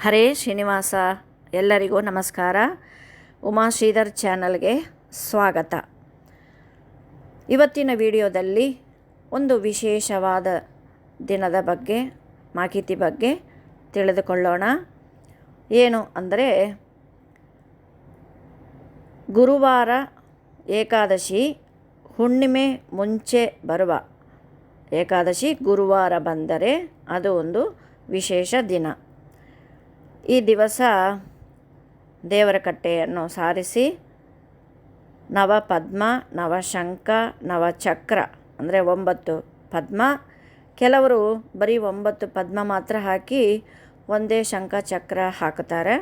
ಹರೇ ಶ್ರೀನಿವಾಸ, ಎಲ್ಲರಿಗೂ ನಮಸ್ಕಾರ. ಉಮಾ ಶ್ರೀಧರ್ ಚಾನಲ್ಗೆ ಸ್ವಾಗತ. ಇವತ್ತಿನ ವಿಡಿಯೋದಲ್ಲಿ ಒಂದು ವಿಶೇಷವಾದ ದಿನದ ಬಗ್ಗೆ, ಮಾಹಿತಿ ಬಗ್ಗೆ ತಿಳಿದುಕೊಳ್ಳೋಣ. ಏನು ಅಂದರೆ, ಗುರುವಾರ ಏಕಾದಶಿ, ಹುಣ್ಣಿಮೆ ಮುಂಚೆ ಬರುವ ಏಕಾದಶಿ ಗುರುವಾರ ಬಂದರೆ ಅದು ಒಂದು ವಿಶೇಷ ದಿನ. ಈ ದಿವಸ ದೇವರ ಕಟ್ಟೆಯನ್ನು ಸಾರಿಸಿ ನವಪದ್ಮ ನವಶಂಖ ನವಚಕ್ರ ಅಂದರೆ ಒಂಬತ್ತು ಪದ್ಮ. ಕೆಲವರು ಬರೀ ಒಂಬತ್ತು ಪದ್ಮ ಮಾತ್ರ ಹಾಕಿ ಒಂದೇ ಶಂಖ, ಚಕ್ರ ಹಾಕುತ್ತಾರೆ.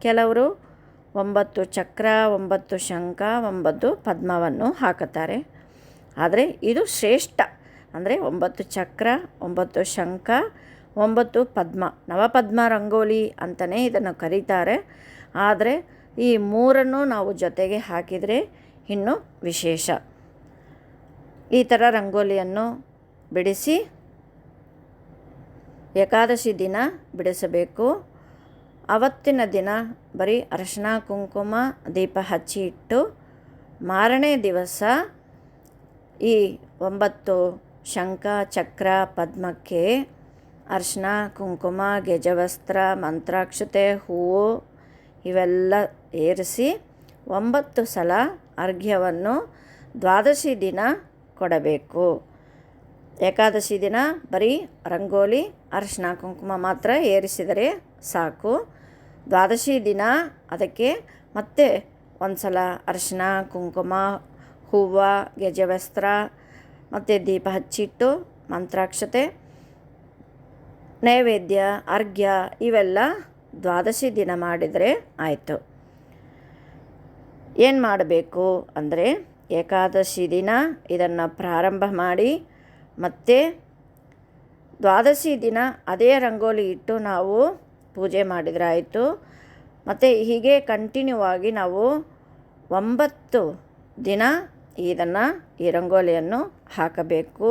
ಕೆಲವರು ಒಂಬತ್ತು ಚಕ್ರ, ಒಂಬತ್ತು ಶಂಖ, ಒಂಬತ್ತು ಪದ್ಮವನ್ನು ಹಾಕುತ್ತಾರೆ. ಆದರೆ ಇದು ಶ್ರೇಷ್ಠ. ಅಂದರೆ ಒಂಬತ್ತು ಚಕ್ರ, ಒಂಬತ್ತು ಶಂಖ ಒಂಬತ್ತು ಪದ್ಮ. ನವಪದ್ಮ ರಂಗೋಲಿ ಅಂತಲೇ ಇದನ್ನು ಕರೀತಾರೆ. ಆದರೆ ಈ ಮೂರನ್ನು ನಾವು ಜೊತೆಗೆ ಹಾಕಿದರೆ ಇನ್ನೂ ವಿಶೇಷ. ಈ ಥರ ರಂಗೋಲಿಯನ್ನು ಬಿಡಿಸಿ ಏಕಾದಶಿ ದಿನ ಬಿಡಿಸಬೇಕು. ಅವತ್ತಿನ ದಿನ ಬರೀ ಅರಶಿನ, ಕುಂಕುಮ, ದೀಪ ಹಚ್ಚಿ ಇಟ್ಟು ಮಾರನೇ ದಿವಸ ಈ ಒಂಬತ್ತು ಶಂಖ, ಚಕ್ರ, ಪದ್ಮಕ್ಕೆ ಅರ್ಶಿನ, ಕುಂಕುಮ, ಗೆಜವಸ್ತ್ರ, ಮಂತ್ರಾಕ್ಷತೆ, ಹೂವು ಇವೆಲ್ಲ ಏರಿಸಿ ಒಂಬತ್ತು ಸಲ ಅರ್ಘ್ಯವನ್ನು ದ್ವಾದಶಿ ದಿನ ಕೊಡಬೇಕು. ಏಕಾದಶಿ ದಿನ ಬರೀ ರಂಗೋಲಿ, ಅರಿಶಿನ, ಕುಂಕುಮ ಮಾತ್ರ ಏರಿಸಿದರೆ ಸಾಕು. ದ್ವಾದಶಿ ದಿನ ಅದಕ್ಕೆ ಮತ್ತೆ ಒಂದು ಸಲ ಅರಿಶಿನ, ಕುಂಕುಮ, ಹೂವು, ಗೆಜವಸ್ತ್ರ ಮತ್ತು ದೀಪ ಹಚ್ಚಿಟ್ಟು ಮಂತ್ರಾಕ್ಷತೆ ನೈವೇದ್ಯ, ಅರ್ಘ್ಯ ಇವೆಲ್ಲ ದ್ವಾದಶಿ ದಿನ ಮಾಡಿದರೆ ಆಯಿತು. ಏನು ಮಾಡಬೇಕು ಅಂದರೆ ಏಕಾದಶಿ ದಿನ ಇದನ್ನು ಪ್ರಾರಂಭ ಮಾಡಿ ಮತ್ತೆ ದ್ವಾದಶಿ ದಿನ ಅದೇ ರಂಗೋಲಿ ಇಟ್ಟು ನಾವು ಪೂಜೆ ಮಾಡಿದರೆ ಆಯಿತು. ಮತ್ತು ಹೀಗೆ ಕಂಟಿನ್ಯೂ ಆಗಿ ನಾವು ಒಂಬತ್ತು ದಿನ ಇದನ್ನು ಈ ರಂಗೋಲಿಯನ್ನು ಹಾಕಬೇಕು.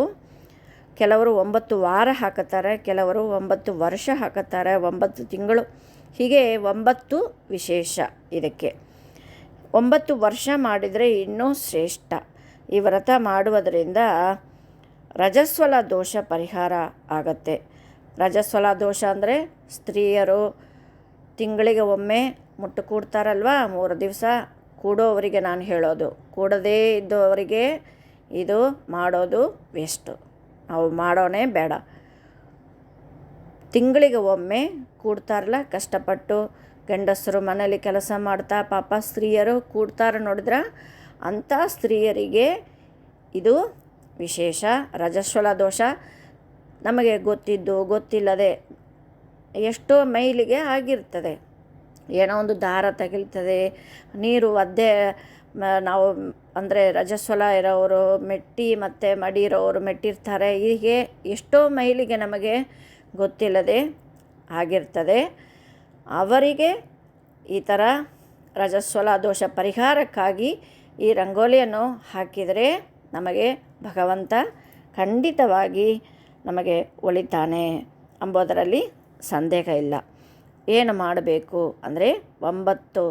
ಕೆಲವರು ಒಂಬತ್ತು ವಾರ ಹಾಕುತ್ತಾರೆ, ಕೆಲವರು ಒಂಬತ್ತು ವರ್ಷ ಹಾಕುತ್ತಾರೆ, ಒಂಬತ್ತು ತಿಂಗಳು. ಹೀಗೆ ಒಂಬತ್ತು ವಿಶೇಷ ಇದಕ್ಕೆ. ಒಂಬತ್ತು ವರ್ಷ ಮಾಡಿದರೆ ಇನ್ನೂ ಶ್ರೇಷ್ಠ. ಈ ವ್ರತ ಮಾಡುವುದರಿಂದ ರಜಸ್ವಲ ದೋಷ ಪರಿಹಾರ ಆಗತ್ತೆ. ರಜಸ್ವಲ ದೋಷ ಅಂದರೆ ಸ್ತ್ರೀಯರು ತಿಂಗಳಿಗೆ ಒಮ್ಮೆ ಮುಟ್ಟು ಕೂಡ್ತಾರಲ್ವ? ಮೂರು ದಿವಸ ಕೂಡೋವರಿಗೆ ನಾನು ಹೇಳೋದು. ಕೂಡದೇ ಇದ್ದವರಿಗೆ ಇದು ಮಾಡೋದು ವೇಸ್ಟು. ನಾವು ಮಾಡೋನೇ ಬೇಡ. ತಿಂಗಳಿಗೆ ಒಮ್ಮೆ ಕೂಡ್ತಾರಲ್ಲ, ಕಷ್ಟಪಟ್ಟು ಗಂಡಸರು ಮನೇಲಿ ಕೆಲಸ ಮಾಡ್ತಾ, ಪಾಪ ಸ್ತ್ರೀಯರು ಕೂಡ್ತಾರೆ ನೋಡಿದ್ರೆ, ಅಂಥ ಸ್ತ್ರೀಯರಿಗೆ ಇದು ವಿಶೇಷ. ರಜಸ್ವಲ ದೋಷ ನಮಗೆ ಗೊತ್ತಿದ್ದು, ಗೊತ್ತಿಲ್ಲದೆ ಎಷ್ಟೋ ಮೈಲಿಗೆ ಆಗಿರ್ತದೆ. ಏನೋ ಒಂದು ದಾರ ತಗಿಲ್ತದೆ, ನೀರು ಒದ್ದೆ ನಾವು ಅಂದರೆ ರಜಸ್ವಲ ಇರೋವರು ಮೆಟ್ಟಿ ಮತ್ತು ಮಡಿ ಇರೋವರು ಮೆಟ್ಟಿರ್ತಾರೆ. ಹೀಗೆ ಎಷ್ಟೋ ಮೈಲಿಗೆ ನಮಗೆ ಗೊತ್ತಿಲ್ಲದೆ ಆಗಿರ್ತದೆ. ಅವರಿಗೆ ಈ ಥರ ರಜಸ್ವಲ ದೋಷ ಪರಿಹಾರಕ್ಕಾಗಿ ಈ ರಂಗೋಲಿಯನ್ನು ಹಾಕಿದರೆ ನಮಗೆ ಭಗವಂತ ಖಂಡಿತವಾಗಿ ನಮಗೆ ಒಳಿತಾನೆ ಅಂಬೋದರಲ್ಲಿ ಸಂದೇಹ ಇಲ್ಲ. ಏನು ಮಾಡಬೇಕು ಅಂದರೆ ಒಂಬತ್ತು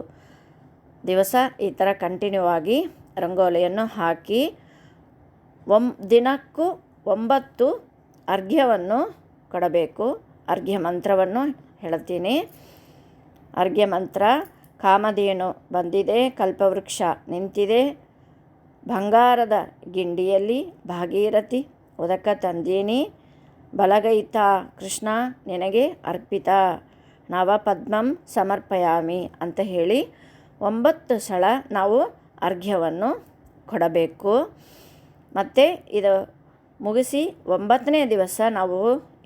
ದಿವಸ ಈ ಥರ ಕಂಟಿನ್ಯೂ ಆಗಿ ರಂಗೋಲಿಯನ್ನು ಹಾಕಿ ಒಂ ದಿನಕ್ಕೂ ಒಂಬತ್ತು ಅರ್ಘ್ಯವನ್ನು ಕೊಡಬೇಕು. ಅರ್ಘ್ಯ ಮಂತ್ರವನ್ನು ಹೇಳ್ತೀನಿ. ಅರ್ಘ್ಯ ಮಂತ್ರ, ಕಾಮಧೇನು ಬಂದಿದೆ, ಕಲ್ಪವೃಕ್ಷ ನಿಂತಿದೆ, ಬಂಗಾರದ ಗಿಂಡಿಯಲ್ಲಿ ಭಾಗೀರಥಿ, ಉದಕ ತಂದೀನಿ, ಬಲಗೈತ ಕೃಷ್ಣ ನಿನಗೆ ಅರ್ಪಿತ, ನವಪದ್ಮಂ ಸಮರ್ಪಯಾಮಿ ಅಂತ ಹೇಳಿ ಒಂಬತ್ತು ಸಲ ನಾವು ಅರ್ಘ್ಯವನ್ನು ಕೊಡಬೇಕು. ಮತ್ತು ಇದು ಮುಗಿಸಿ ಒಂಬತ್ತನೇ ದಿವಸ ನಾವು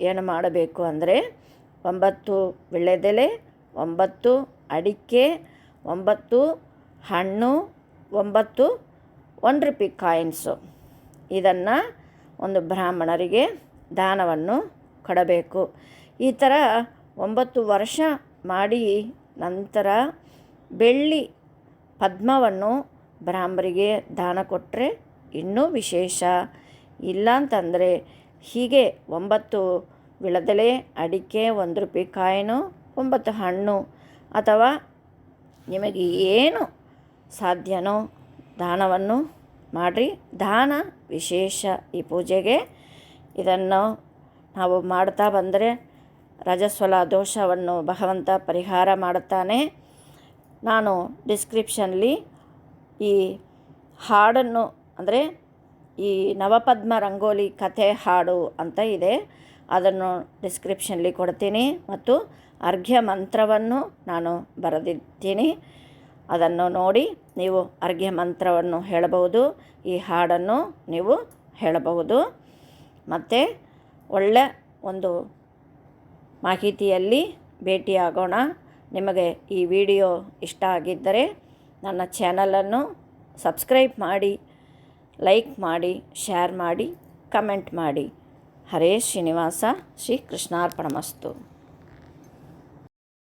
ಏನು ಮಾಡಬೇಕು ಅಂದರೆ ಒಂಬತ್ತು ವಿಳ್ಳೆದೆಲೆ ಒಂಬತ್ತು ಅಡಿಕೆ, ಒಂಬತ್ತು ಹಣ್ಣು, ಒಂಬತ್ತು ಒನ್ ರುಪಿ ಕಾಯಿನ್ಸು. ಇದನ್ನು ಒಂದು ಬ್ರಾಹ್ಮಣರಿಗೆ ದಾನವನ್ನು ಕೊಡಬೇಕು. ಈ ಥರ ಒಂಬತ್ತು ವರ್ಷ ಮಾಡಿ ನಂತರ ಬೆಳ್ಳಿ ಪದ್ಮವನ್ನು ಬ್ರಾಹ್ಮರಿಗೆ ದಾನ ಕೊಟ್ಟರೆ ಇನ್ನೂ ವಿಶೇಷ. ಇಲ್ಲ ಅಂತಂದರೆ ಹೀಗೆ ಒಂಬತ್ತು ವಿಳದೆಲೆ ಅಡಿಕೆ ಒಂದು ರೂಪಾಯಿ ಕಾಯಿನು, ಒಂಬತ್ತು ಹಣ್ಣು ಅಥವಾ ನಿಮಗೆ ಏನು ಸಾಧ್ಯನೋ ದಾನವನ್ನು ಮಾಡಿರಿ. ದಾನ ವಿಶೇಷ ಈ ಪೂಜೆಗೆ. ಇದನ್ನು ನಾವು ಮಾಡ್ತಾ ಬಂದರೆ ರಜಸ್ವಲ ದೋಷವನ್ನು ಭಗವಂತ ಪರಿಹಾರ ಮಾಡುತ್ತಾನೆ. ನಾನು ಡಿಸ್ಕ್ರಿಪ್ಷನ್ಲಿ ಈ ಹಾಡನ್ನು, ಅಂದರೆ ಈ ನವಪದ್ಮ ರಂಗೋಲಿ ಕಥೆ ಹಾಡು ಅಂತ ಇದೆ. ಅದನ್ನು ಡಿಸ್ಕ್ರಿಪ್ಷನ್ಲಿ ಕೊಡ್ತೀನಿ ಮತ್ತು ಅರ್ಘ್ಯ ಮಂತ್ರವನ್ನು ನಾನು ಬರೆದಿದ್ದೀನಿ. ಅದನ್ನು ನೋಡಿ ನೀವು ಅರ್ಘ್ಯ ಮಂತ್ರವನ್ನು ಹೇಳಬಹುದು, ಈ ಹಾಡನ್ನು ನೀವು ಹೇಳಬಹುದು. ಮತ್ತು ಒಳ್ಳೆ ಒಂದು ಮಾಹಿತಿಯಲ್ಲಿ ಭೇಟಿಯಾಗೋಣ. ನಿಮಗೆ ಈ ವಿಡಿಯೋ ಇಷ್ಟ ಆಗಿದ್ದರೆ ನನ್ನ ಚಾನಲನ್ನು ಸಬ್ಸ್ಕ್ರೈಬ್ ಮಾಡಿ, ಲೈಕ್ ಮಾಡಿ, ಶೇರ್ ಮಾಡಿ, ಕಮೆಂಟ್ ಮಾಡಿ. ಹರೇ ಶ್ರೀನಿವಾಸ ಶ್ರೀ ಕೃಷ್ಣಾರ್ಪಣಮಸ್ತು